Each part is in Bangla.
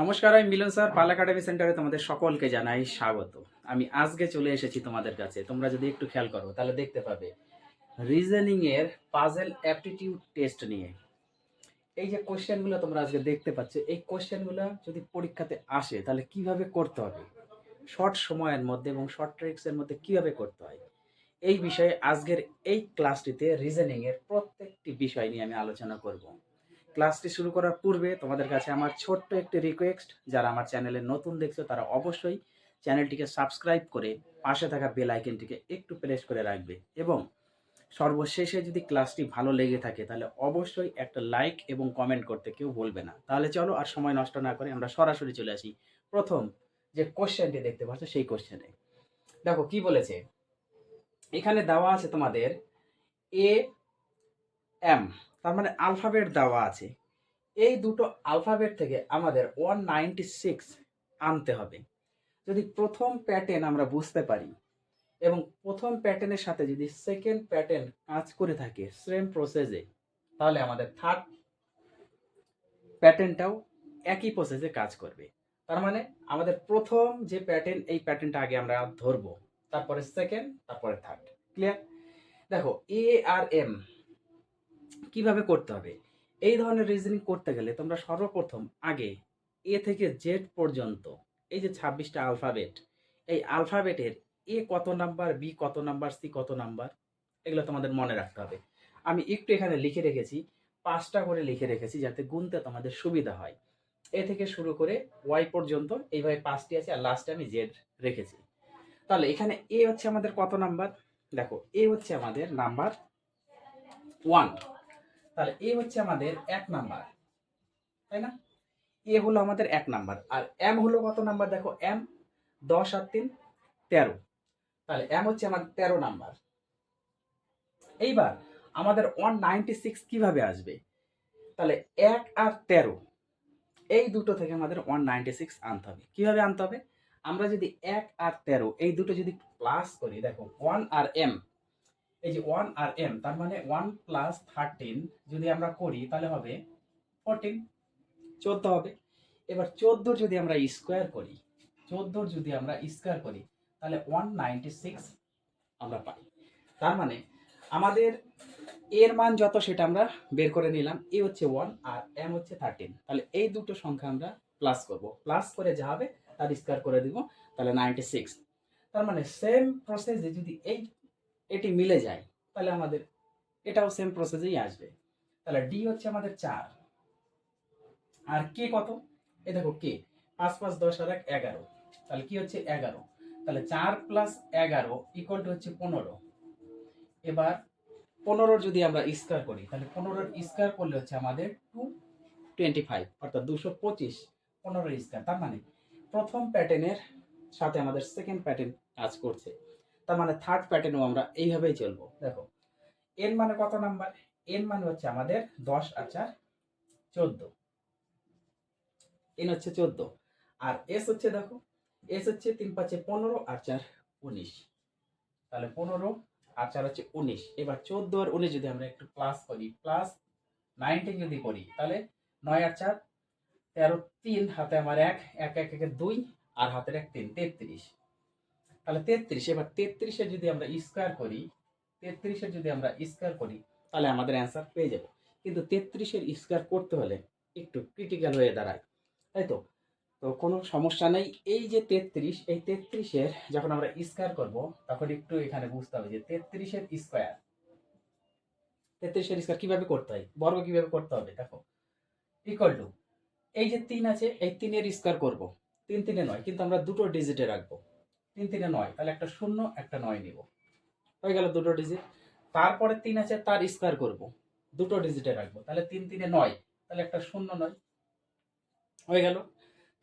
নমস্কার, আমি মিলন স্যার পাল একাডেমি সেন্টারে তোমাদের সকলকে জানাই স্বাগত। আমি আজকে চলে এসেছি তোমাদের কাছে। তোমরা যদি একটু খেয়াল করো, তাহলে দেখতে পাবে। রিজনিং এর পাজেল অ্যাপটিটিউড টেস্ট নিয়ে। এই যে কোশ্চেনগুলো তোমরা আজকে দেখতে পাচ্ছ, এই কোশ্চেনগুলো যদি পরীক্ষাতে আসে, তাহলে কীভাবে করতে হবে? শর্ট সময়ের মধ্যে এবং শর্ট ট্রিক্সের মধ্যে কীভাবে করতে হয়? এই বিষয়ে আজকের এই ক্লাসটিতে রিজনিং এর প্রত্যেকটি বিষয় নিয়ে আমি আলোচনা করব। ক্লাসটি শুরু করার পূর্বে তোমাদের কাছে আমার ছোট্ট একটি রিকোয়েস্ট যারা আমার চ্যানেলে নতুন দেখছ তারা অবশ্যই চ্যানেলটিকে সাবস্ক্রাইব করে পাশে থাকা বেল আইকনটিকে একটু প্রেস করে রাখবে এবং সর্বশেষে যদি ক্লাসটি ভালো লেগে থাকে তাহলে অবশ্যই একটা লাইক এবং কমেন্ট করতে কেউ বলবে না। তাহলে চলো আর সময় নষ্ট না করে আমরা সরাসরি চলে আসি প্রথম যে কোশ্চেনটি দেখতে পাচ্ছ সেই কোশ্চেনে দেখো কি বলেছে? এখানে দেওয়া আছে তোমাদের এ এম তার মানে আলফাবেট দেওয়া আছে। এই দুটো আলফাবেট থেকে আমাদের ওয়ান নাইনটি সিক্স আনতে হবে। যদি প্রথম প্যাটার্ন আমরা বুঝতে পারি এবং প্রথম প্যাটার্নের সাথে যদি সেকেন্ড প্যাটার্ন কাজ করে থাকে সেম প্রসেসে তাহলে আমাদের থার্ড প্যাটার্নটাও একই প্রসেসে কাজ করবে। তার মানে আমাদের প্রথম যে প্যাটার্ন এই প্যাটার্নটা আগে আমরা ধরবো। তারপরে সেকেন্ড তারপরে থার্ড ক্লিয়ার দেখো এ আর এম কীভাবে করতে হবে? এই ধরনের রিজনিং করতে গেলে তোমরা সর্বপ্রথম আগে এ থেকে জেড পর্যন্ত, এই যে ছাব্বিশটা আলফাবেট এই আলফাবেটের এ কত নাম্বার বি কত নাম্বার সি কত নাম্বার এগুলো তোমাদের মনে রাখতে হবে। আমি একটু এখানে লিখে রেখেছি, পাঁচটা করে লিখে রেখেছি যাতে গুনতে তোমাদের সুবিধা হয়। এ থেকে শুরু করে ওয়াই পর্যন্ত, এইভাবে পাঁচটি আছে আর লাস্টে আমি জেড রেখেছি। তাহলে এখানে এ হচ্ছে আমাদের কত নাম্বার দেখো এ হচ্ছে আমাদের নাম্বার ওয়ান তাহলে এ হচ্ছে আমাদের এক নাম্বার, তাই না? এ হলো আমাদের এক নাম্বার, আর এম হলো কত নাম্বার দেখো? এম, দশ আর তিন, তেরো। তাহলে এম হচ্ছে আমাদের তেরো নাম্বার। এইবার আমাদের ওয়ান নাইনটি সিক্স কীভাবে আসবে? তাহলে এক আর তেরো, এই দুটো থেকে আমাদের ওয়ান নাইনটি সিক্স আনতে হবে। কীভাবে আনতে হবে? আমরা যদি এক আর তেরো, এই দুটো যদি প্লাস করি, দেখো ওয়ান আর এম এই যে ওয়ান আর এম তার মানে ওয়ান প্লাস থার্টিন যদি আমরা করি, তাহলে হবে ফোরটিন চোদ্দ হবে। এবার চোদ্দোর যদি আমরা স্কোয়ার করি চোদ্দোর যদি আমরা স্কোয়ার করি, তাহলে ওয়ান নাইনটি সিক্স আমরা পাই। তার মানে আমাদের এর মান যত সেটা আমরা বের করে নিলাম, এ হচ্ছে ওয়ান আর এম হচ্ছে থার্টিন তাহলে এই দুটো সংখ্যা আমরা প্লাস করব। প্লাস করে যা হবে, তার স্কোয়ার করে দিব, তাহলে নাইনটি সিক্স তার মানে সেম প্রসেসে যদি এই এটি মিলে যায়, তাহলে আমাদের এটাও সেম প্রসেসেই আসবে। তাহলে ডি হচ্ছে আমাদের চার। আর কে কত? এ দেখো কে পাঁচ পাঁচ দশ আর এক, এগারো। তাহলে কি হচ্ছে? এগারো। তাহলে চার প্লাস এগারো ইকুয়াল টু হচ্ছে পনেরো। এবার পনেরোর যদি আমরা স্কোয়ার করি, তাহলে পনেরোর স্কোয়ার করলে হচ্ছে আমাদের টু টোয়েন্টি ফাইভ অর্থাৎ দুশো পঁচিশ পনেরোর স্কোয়ার তার মানে প্রথম প্যাটার্নের সাথে আমাদের সেকেন্ড প্যাটার্ন কাজ করছে। তার মানে থার্ড প্যাটার্নও আমরা এইভাবেই চলবো, দেখো। এন মানে কত নাম্বার এন মানে হচ্ছে আমাদের দশ আর চার চোদ্দ। এন হচ্ছে চোদ্দ। আর এস হচ্ছে দেখো এস হচ্ছে তিন পাঁচে পনেরো আর চার উনিশ। তাহলে পনেরো আর চার হচ্ছে উনিশ। এবার চোদ্দ আর উনিশ যদি আমরা একটু প্লাস করি প্লাস নাইনটিন যদি করি, তাহলে নয় আর চার, তেরো তিন, হাতে আমার এক এক এক, একে, দুই, আর হাতের এক, তিন, তেত্রিশ। তাহলে তেত্রিশ, এবার তেত্রিশে যদি আমরা স্কোয়ার করি, তেত্রিশে যদি আমরা স্কোয়ার করি, তাহলে আমাদের অ্যান্সার পেয়ে যাব। কিন্তু তেত্রিশের স্কোয়ার করতে হলে একটু ক্রিটিক্যাল হয়ে দাঁড়ায়, তাই তো? তো কোনো সমস্যা নেই। এই যে তেত্রিশ, এই তেত্রিশের যখন আমরা স্কোয়ার করব, তখন একটু এখানে বুঝতে হবে যে তেত্রিশের স্কোয়ার তেত্রিশের স্কোয়ার কীভাবে করতে হয়? বর্গ কীভাবে করতে হবে? দেখো ইকুয়াল টু এই যে তিন আছে, এই তিনের স্কোয়ার করব। তিন তিনে নয়, কিন্তু আমরা দুটো ডিজিটে রাখব। তিন তিনে নয় তাহলে একটা শূন্য একটা নয় নিব। হয়ে গেল দুটো ডিজিট তারপরে তিন আছে তার স্কোয়ার করব। দুটো ডিজিটে রাখব তাহলে তিন তিনে নয় তাহলে একটা শূন্য নয়। হয়ে গেল।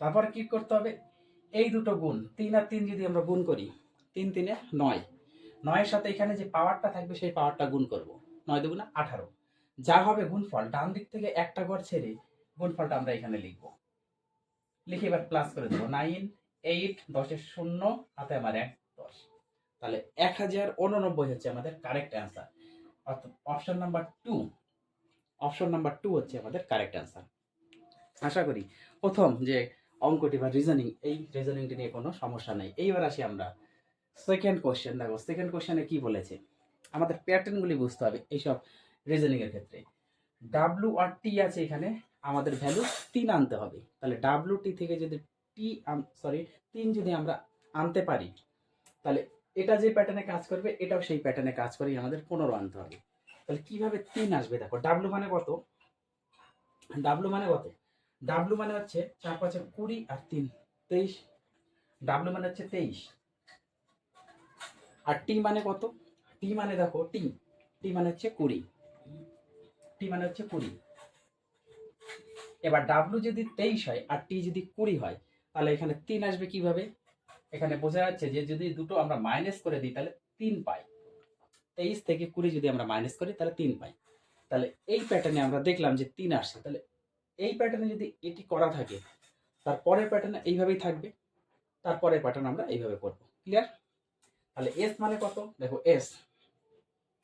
তারপর কি করতে হবে? এই দুটো গুণ তিন আর তিন যদি আমরা গুণ করি তিন তিনে নয়। নয়ের সাথে এখানে যে পাওয়ারটা থাকবে সেই পাওয়ারটা গুণ করব। নয় দুগুণা আঠারো। যা হবে গুণফল ডান দিক থেকে একটা ঘর ছেড়ে গুণফলটা আমরা এখানে লিখব। লিখে এবার প্লাস করে দেবো। নাইন এইট দশের শূন্য, হাতে আমার এক, দশ। তাহলে এক হাজার উননব্বই হচ্ছে আমাদের কারেক্ট অ্যান্সার অর্থাৎ option number two option number two হচ্ছে আমাদের কারেক্ট অ্যান্সার আশা করি প্রথম যে অঙ্কটি বা রিজনিং এই রিজনিংটি নিয়ে কোনো সমস্যা নেই। এইবার আসি আমরা সেকেন্ড কোশ্চেন দেখো সেকেন্ড কোশ্চেনে কি বলেছে? আমাদের প্যাটার্নগুলি বুঝতে হবে এইসব রিজনিংয়ের ক্ষেত্রে। ডাব্লু আর টি আছে এখানে, আমাদের ভ্যালু তিন আনতে হবে। তাহলে ডাব্লু টি থেকে যদি টি সরি তিন যদি আমরা আনতে পারি, তাহলে এটা যে প্যাটার্নে কাজ করবে, এটাও সেই প্যাটার্নে কাজ করেই আমাদের পনেরো আনতে হবে। তাহলে কীভাবে তিন আসবে? দেখো ডাব্লু মানে কত? ডাব্লু মানে কত? ডাব্লু মানে হচ্ছে চার, পাঁচে কুড়ি আর তিন, তেইশ। ডাব্লু মানে হচ্ছে তেইশ। আর টি মানে কত? টি মানে দেখো টি টি মানে হচ্ছে কুড়ি। টি মানে হচ্ছে কুড়ি। এবার ডাব্লু যদি তেইশ হয় আর টি যদি কুড়ি হয় তাহলে এখানে তিন আসবে কীভাবে? এখানে বোঝা যাচ্ছে যে যদি দুটো আমরা মাইনাস করে দিই, তাহলে তিন পাই। তেইশ থেকে কুড়ি যদি আমরা মাইনাস করি, তাহলে তিন পাই। তাহলে এই প্যাটার্নে আমরা দেখলাম যে তিন আসছে তাহলে এই প্যাটার্নে যদি এটি করা থাকে, তার পরের প্যাটার্ন এইভাবেই থাকবে। তারপরের প্যাটার্ন আমরা এইভাবে করব। ক্লিয়ার তাহলে এস মানে কত? দেখো এস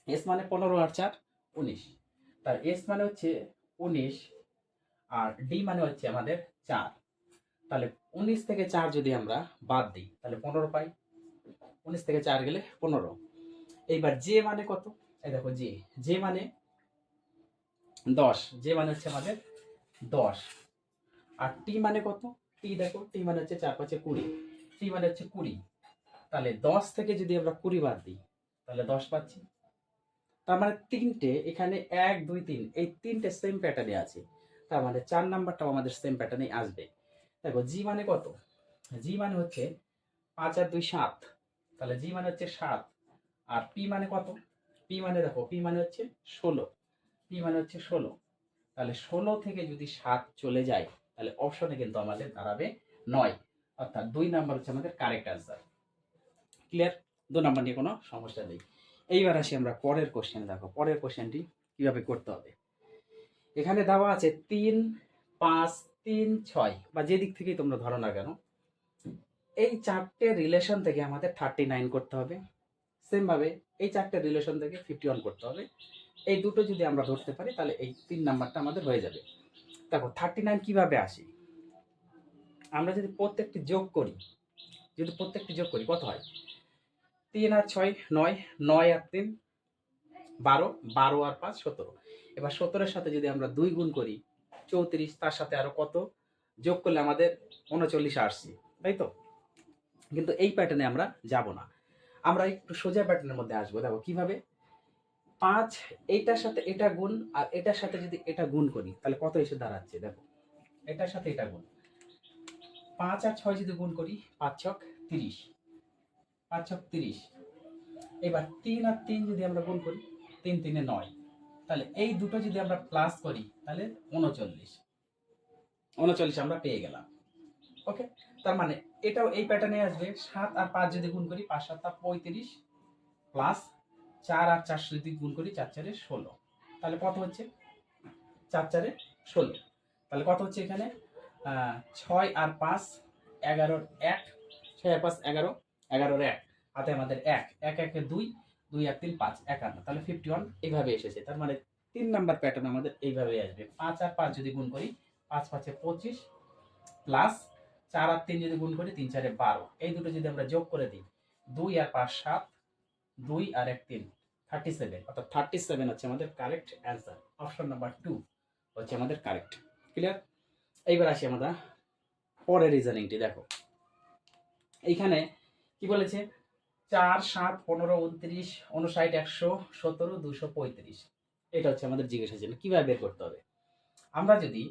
এস মানে পনেরো আর চার, উনিশ। তার এস মানে হচ্ছে উনিশ আর ডি মানে হচ্ছে আমাদের চার। তাহলে উনিশ থেকে চার যদি আমরা বাদ দিই, তাহলে পনেরো পাই। উনিশ থেকে চার গেলে পনেরো। এইবার জে মানে কত? এই দেখো জে জে মানে দশ। জে মানে হচ্ছে আমাদের দশ। আর টি মানে কত? টি দেখো টি মানে হচ্ছে চার পাঁচে কুড়ি। টি মানে হচ্ছে কুড়ি। তাহলে দশ থেকে যদি আমরা কুড়ি বাদ দিই, তাহলে দশ পাচ্ছি। তার মানে তিনটে, এখানে এক, দুই, তিন, এই তিনটে সেম প্যাটার্নে আছে। তার মানে চার নাম্বারটাও আমাদের সেম প্যাটার্নে আসবে। দেখো জি মানে কত? জি মানে হচ্ছে পাঁচ আর দুই সাত। তাহলে জি মানে হচ্ছে সাত। আর পি মানে কত? পি মানে দেখো পি মানে হচ্ছে ষোলো। পি মানে হচ্ছে ষোলো। তাহলে ষোলো থেকে যদি সাত চলে যায়, তাহলে অপশনে কিন্তু আমাদের দাঁড়াবে নয়। অর্থাৎ দুই নাম্বার হচ্ছে আমাদের কারেক্ট অ্যান্সার ক্লিয়ার দু নাম্বার নিয়ে কোনো সমস্যা নেই। এইবার আসি আমরা পরের কোশ্চেন দেখো, পরের কোশ্চেনটি কীভাবে করতে হবে? এখানে দেওয়া আছে তিন, পাঁচ তিন, ছয়, বা যে দিক থেকেই তোমরা ধরো না কেন, এই চারটে রিলেশন থেকে আমাদের থার্টি নাইন করতে হবে। সেমভাবে এই চারটে রিলেশন থেকে ফিফটি ওয়ান করতে হবে। এই দুটো যদি আমরা ধরতে পারি, তাহলে এই তিন নাম্বারটা আমাদের হয়ে যাবে। দেখো থার্টি নাইন কীভাবে আসে? আমরা যদি প্রত্যেকটি যোগ করি, যদি প্রত্যেকটি যোগ করি, কত হয়? তিন আর ছয়, নয় নয় আর তিন, বারো বারো আর পাঁচ, সতেরো। এবার সতেরোর সাথে যদি আমরা দুই গুণ করি চৌত্রিশ, তার সাথে আরও কত? যোগ করলে আমাদের উনচল্লিশ আসছি, তাই তো? কিন্তু এই প্যাটার্নে আমরা যাব না। আমরা একটু সোজা প্যাটার্নের মধ্যে আসব। দেখো, কীভাবে? পাঁচ, এটার সাথে এটা গুণ, আর এটার সাথে যদি এটা গুণ করি, তাহলে কত এসে দাঁড়াচ্ছে? দেখো, এটার সাথে এটা গুণ। পাঁচ আর ছয় যদি গুণ করি, পাঁচ ছক তিরিশ। পাঁচ ছক তিরিশ। এবার তিন আর তিন যদি আমরা গুণ করি, তিন, তিনে নয়। তাহলে এই দুটো যদি আমরা প্লাস করি, তাহলে উনচল্লিশ। উনচল্লিশ আমরা পেয়ে গেলাম। ওকে তার মানে এটাও এই প্যাটার্নে আসবে। সাত আর পাঁচ যদি গুণ করি, পাঁচ, সাত পঁয়ত্রিশ প্লাস চার আর চার যদি গুণ করি, চার, চারে ষোলো। তাহলে কত হচ্ছে? চার, চারে ষোলো। তাহলে কত হচ্ছে এখানে? ছয় আর পাঁচ, এগারোর এক। ছয় আর পাঁচ, এগারো? এগারোর এক। হাতে আমাদের এক। এক, একে দুই দুই আর তিন, পাঁচ, একান্ন। তাহলে ফিফটি ওয়ান এইভাবে এসেছে। তার মানে তিন নাম্বার প্যাটার্ন আমাদের এইভাবে আসবে। পাঁচ আর পাঁচ যদি গুণ করি, পাঁচ পাঁচে পঁচিশ প্লাস চার আর তিন যদি গুণ করি, তিন চারে বারো। এই দুটো যদি আমরা যোগ করে দিই, দুই আর পাঁচ, সাত, দুই আর এক, তিন থার্টি সেভেন অর্থাৎ থার্টি সেভেন হচ্ছে আমাদের correct answer option number two হচ্ছে আমাদের কারেক্ট ক্লিয়ার এইবার আসি আমরা পরের রিজনিংটি দেখো। এইখানে কি বলেছে? চার, সাত, পনেরো, উনত্রিশ উনষাট একশো, সতেরো, দুশো পঁয়ত্রিশ। এটা হচ্ছে আমাদের জিজ্ঞাসা ছিল কীভাবে বের করতে হবে? আমরা যদি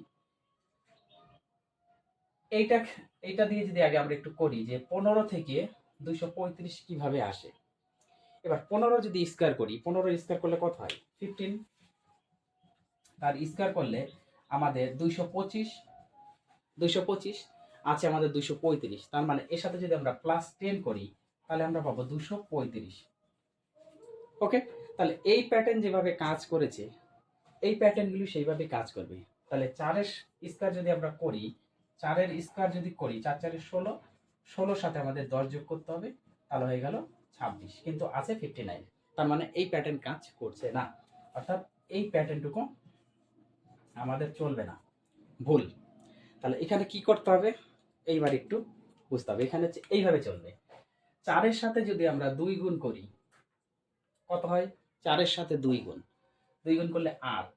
এইটা এইটা দিয়ে যদি আগে আমরা একটু করি যে পনেরো থেকে দুশো পঁয়ত্রিশ কীভাবে আসে? এবার পনেরো যদি স্কোয়ার করি, পনেরো স্কোয়ার করলে কত হয়? ফিফটিন। তার স্কোয়ার করলে আমাদের দুইশো পঁচিশ দুইশো পঁচিশ, আছে আমাদের দুইশো পঁয়ত্রিশ। তার মানে এর সাথে যদি আমরা প্লাস টেন করি তাহলে আমরা পাবো দুশো পঁয়ত্রিশ। ওকে? তাহলে এই প্যাটার্ন যেভাবে কাজ করেছে, এই প্যাটার্নগুলি সেইভাবে কাজ করবে। তাহলে চারের স্কোয়ার যদি আমরা করি, চারের স্কোয়ার যদি করি, চার চারের ষোলো, ষোলোর সাথে আমাদের দশ যোগ করতে হবে, তাহলে হয়ে গেল ছাব্বিশ। কিন্তু আছে ফিফটি নাইন তার মানে এই প্যাটার্ন কাজ করছে না। অর্থাৎ এই প্যাটার্নটুকু আমাদের চলবে না। ভুল। তাহলে এখানে কি করতে হবে? এইবার একটু বুঝতে হবে। এখানে এইভাবে চলবে। চারের সাথে যদি আমরা দুই গুণ করি, কত হয়? চারের সাথে দুই গুণ। দুই গুণ করলে আট।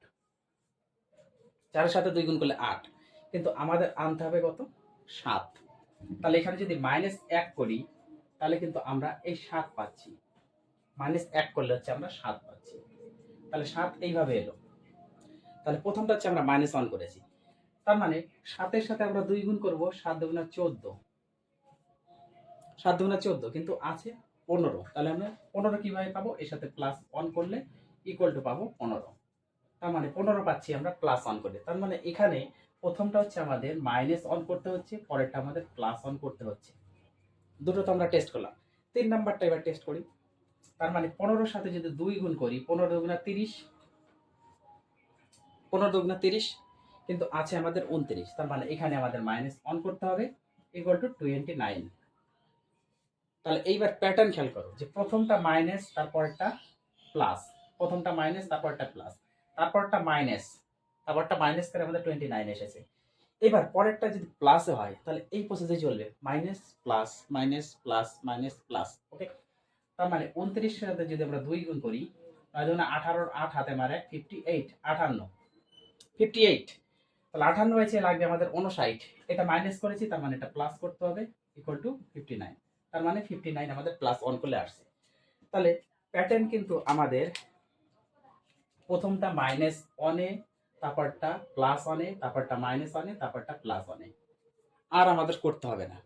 চারের সাথে দুই গুণ করলে আট। কিন্তু আমাদের আনতে হবে কত? সাত। তাহলে এখানে যদি মাইনাস এক করি, তাহলে কিন্তু আমরা এই সাত পাচ্ছি। মাইনাস এক করলে হচ্ছে আমরা সাত পাচ্ছি। তাহলে সাত এইভাবে এলো। তাহলে প্রথমটা হচ্ছে আমরা মাইনাস ওয়ান করেছি। তার মানে সাতের সাথে আমরা দুই গুণ করব, সাত দুগুণা চোদ্দ। সাত দুগুণা চোদ্দ, কিন্তু আছে পনেরো। তাহলে আমরা পনেরো কীভাবে পাবো? এর সাথে প্লাস অন করলে ইকুয়াল টু পাবো পনেরো। তার মানে পনেরো পাচ্ছি আমরা প্লাস অন করলে তার মানে এখানে প্রথমটা হচ্ছে আমাদের মাইনাস অন করতে হচ্ছে, পরেরটা আমাদের প্লাস অন করতে হচ্ছে। দুটো তো আমরা টেস্ট করলাম। তিন নাম্বারটা এবার টেস্ট করি। তার মানে পনেরোর সাথে যদি দুই গুণ করি, পনেরো দুগুণা তিরিশ, পনেরো দুগুণা তিরিশ, কিন্তু আছে আমাদের উনত্রিশ। তার মানে এখানে আমাদের মাইনাস অন করতে হবে ইকুয়াল টু টোয়েন্টি নাইন তাহলে এইবার প্যাটার্ন খেয়াল করো, যে প্রথমটা মাইনাস তারপরটা প্লাস প্রথমটা মাইনাস তারপরটা প্লাস তারপরটা মাইনাস তারপরটা মাইনাস করে আমাদের টোয়েন্টি নাইন এসেছে। এবার পরেরটা যদি প্লাসে হয়, তাহলে এই প্রসেসে চলবে। Minus plus minus plus minus plus okay তার মানে উনত্রিশের সাথে যদি আমরা দুই গুণ করি, তাহলে ধরুন আঠারোর আট হাতে মারে ফিফটি এইট আটান্ন ফিফটি এইট তাহলে আটান্ন হয়েছে, লাগবে আমাদের উনষাট এটা মাইনাস করেছি, তার মানে এটা প্লাস করতে হবে ইকুয়াল টু ফিফটি নাইন তার মানে ফিফটি নাইন আমাদের প্লাস অন করলে আসছে। তাহলে প্যাটার্ন কিন্তু আমাদের প্রথমটা মাইনাস অনে তারপরটা প্লাস অনে তারপরটা মাইনাস অনে তারপরটা প্লাস অনে আর আমাদের করতে হবে না।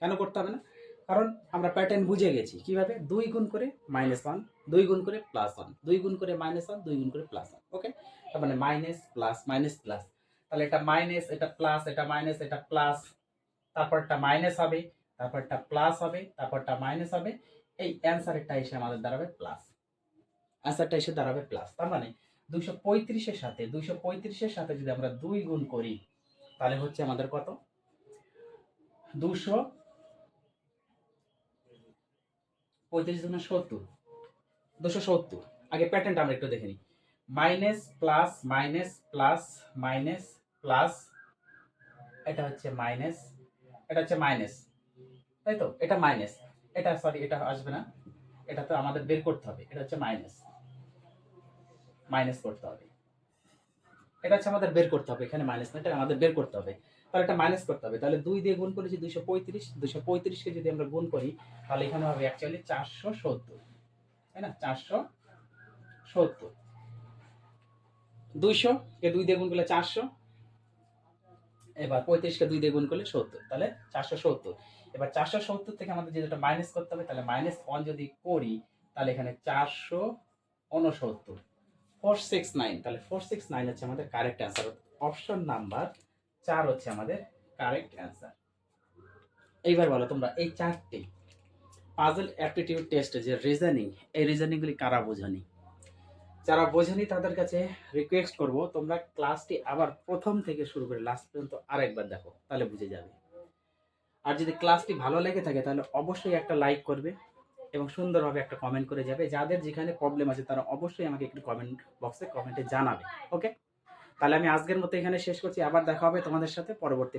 কেন করতে হবে না? কারণ আমরা প্যাটার্ন বুঝে গেছি। কীভাবে? দুই গুণ করে মাইনাস ওয়ান দুই গুণ করে প্লাস ওয়ান দুই গুণ করে মাইনাস ওয়ান দুই গুণ করে প্লাস ওয়ান ওকে তার মানে মাইনাস প্লাস মাইনাস প্লাস তাহলে এটা মাইনাস এটা প্লাস এটা মাইনাস এটা প্লাস তারপরটা মাইনাস হবে। তারপরটা প্লাস হবে, তারপরটা মাইনাস হবে, এই অ্যান্সারটা এসে আমাদের দাঁড়াবে প্লাস অ্যান্সারটা এসে দাঁড়াবে প্লাস তার মানে দুইশো পঁয়ত্রিশের সাথে, দুইশো পঁয়ত্রিশের সাথে যদি আমরা দুই গুণ করি, তাহলে হচ্ছে আমাদের কত? দুশো পঁয়ত্রিশ দুগুণ সত্তর দুশো সত্তর। আগে প্যাটার্নটা আমরা একটু দেখে নিই। Minus plus minus plus minus plus এটা হচ্ছে মাইনাস এটা হচ্ছে মাইনাস তাই তো এটা মাইনাস এটা সরি এটা আসবে না। এটা তো আমাদের বের করতে হবে। এটা হচ্ছে মাইনাস মাইনাস করতে হবে। এটা হচ্ছে আমাদের বের করতে হবে। এখানে মাইনাস না, এটা আমাদের বের করতে হবে। তাহলে এটা মাইনাস করতে হবে। তাহলে দুই দিয়ে গুণ করেছি দুইশো পঁয়ত্রিশ। দুইশো পঁয়ত্রিশকে যদি আমরা গুণ করি, তাহলে এখানে হবে অ্যাকচুয়ালি চারশো সত্তর। তাই না? চারশো সত্তর। দুইশো কে দুই দিয়ে গুণ করলে চারশো। এবার পঁয়ত্রিশকে দুই দিয়ে গুণ করলে সত্তর, তাহলে চারশো সত্তর। এবার চারশো সত্তর থেকে আমাদের যেটা মাইনাস করতে হবে, তাহলে মাইনাস ওয়ান যদি করি, তাহলে এখানে চারশো উনসত্তর। ফোর সিক্স নাইন তাহলে ফোর সিক্স নাইন হচ্ছে আমাদের কারেক্ট অ্যান্সার অপশন নাম্বার চার হচ্ছে আমাদের কারেক্ট অ্যান্সার এইবার বলো তোমরা, এই চারটি পাজল অ্যাপটিটিউড টেস্টে যে রিজনিং এই রিজনিংগুলি কারা বোঝনি? যারা বোঝেনি তাদের কাছে রিকোয়েস্ট করব, তোমরা ক্লাসটি আবার প্রথম থেকে শুরু করে লাস্ট পর্যন্ত আরেকবার দেখো, তাহলে বুঝে যাবে। আর যদি ক্লাসটি ভালো লেগে থাকে, তাহলে অবশ্যই একটা লাইক করবে এবং সুন্দরভাবে একটা কমেন্ট করে যাবে। যাদের যেখানে প্রবলেম আছে, তারা অবশ্যই আমাকে একটু কমেন্ট বক্সে কমেন্টে জানাবে ওকে তাহলে আমি আজকের মতো এখানে শেষ করছি, আবার দেখা হবে তোমাদের সাথে পরবর্তী